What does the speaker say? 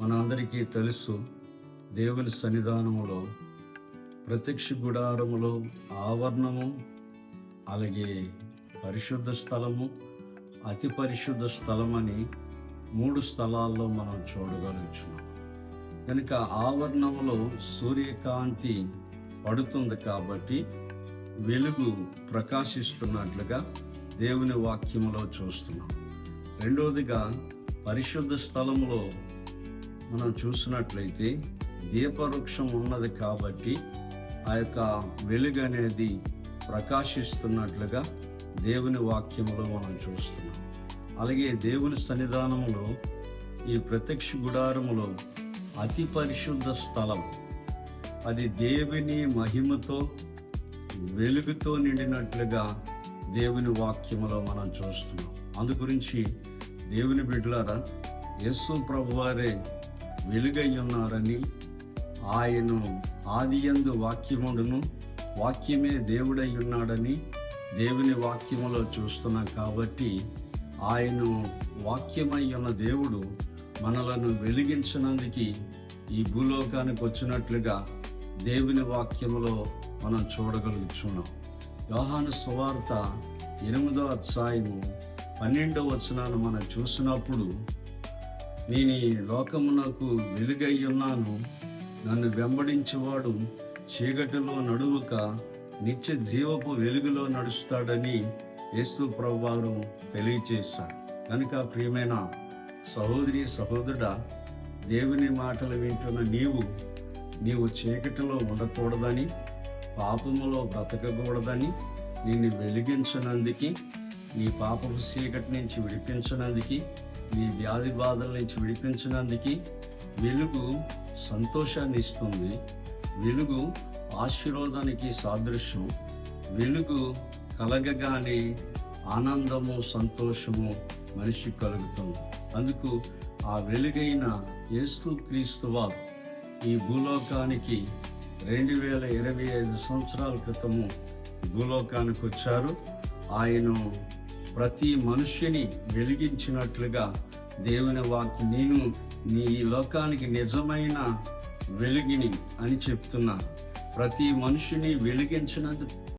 మనందరికీ తెలుసు దేవుని సన్నిధానములో ప్రత్యక్ష గుడారములో ఆవరణము అలాగే పరిశుద్ధ స్థలము అతి పరిశుద్ధ స్థలం అని మూడు స్థలాల్లో మనం చూడగలుగుతున్నాం కనుక ఆవరణములో సూర్యకాంతి పడుతుంది కాబట్టి వెలుగు ప్రకాశిస్తున్నట్లుగా దేవుని వాక్యములో చూస్తున్నాం. రెండవదిగా పరిశుద్ధ స్థలంలో మనం చూసినట్లయితే దీపవృక్షం ఉన్నది కాబట్టి ఆ యొక్క వెలుగు అనేది ప్రకాశిస్తున్నట్లుగా దేవుని వాక్యములో మనం చూస్తున్నాం. అలాగే దేవుని సన్నిధానములో ఈ ప్రత్యక్ష గుడారములో అతి పరిశుద్ధ స్థలం. అది దేవుని మహిమతో వెలుగుతో నిండినట్లుగా దేవుని వాక్యములో మనం చూస్తున్నాం. అందు గురించి దేవుని బిడ్డలారా యేసు ప్రభువారే వెలుగై ఉన్నారని ఆయన ఆదియందు వాక్యముడును. వాక్యమే దేవుడై ఉన్నాడని దేవుని వాక్యములో చూస్తున్నాం కాబట్టి ఆయన వాక్యమై ఉన్న దేవుడు మనలను వెలిగించినందుకు ఈ భూలోకానికి వచ్చినట్లుగా దేవుని వాక్యములో మనం చూడగలుగుతున్నాం యోహాను సువార్త ఎనిమిదో అధ్యాయము పన్నెండో వచనాన్ని మనం చూసినప్పుడు నేను ఈ లోకమునకు వెలుగై ఉన్నాను. నన్ను వెంబడించేవాడు చీకటిలో నడువుక నిత్య జీవపు వెలుగులో నడుస్తాడని యేసు ప్రభువారు తెలియచేశారు. కనుక ప్రియమైన సహోదరి సహోదరుడ దేవుని మాటలు వింటున్న నీవు నీవు చీకటిలో ఉండకూడదని పాపములో బ్రతకకూడదని నిన్ను వెలిగించినందుకు నీ పాపపు చీకటి నుంచి విడిపించినందుకు నీ వ్యాధి బాధల నుంచి విడిపించినందుకు వెలుగు సంతోషాన్ని ఇస్తుంది వెలుగు ఆశీర్వాదానికి సాదృశ్యం వెలుగు కలగగానే ఆనందము సంతోషము మనిషి కలుగుతుంది. అందుకు ఆ వెలుగైన యేసు క్రీస్తువ ఈ భూలోకానికి రెండు వేల ఇరవై ఐదు సంవత్సరాల క్రితము భూలోకానికి వచ్చారు. ఆయన ప్రతి మనుష్యుని వెలిగించినట్లుగా దేవుని వాక్య నేను నీ ఈ లోకానికి నిజమైన వెలుగిని అని చెప్తున్నా ప్రతి మనుషుని వెలిగించినందుకు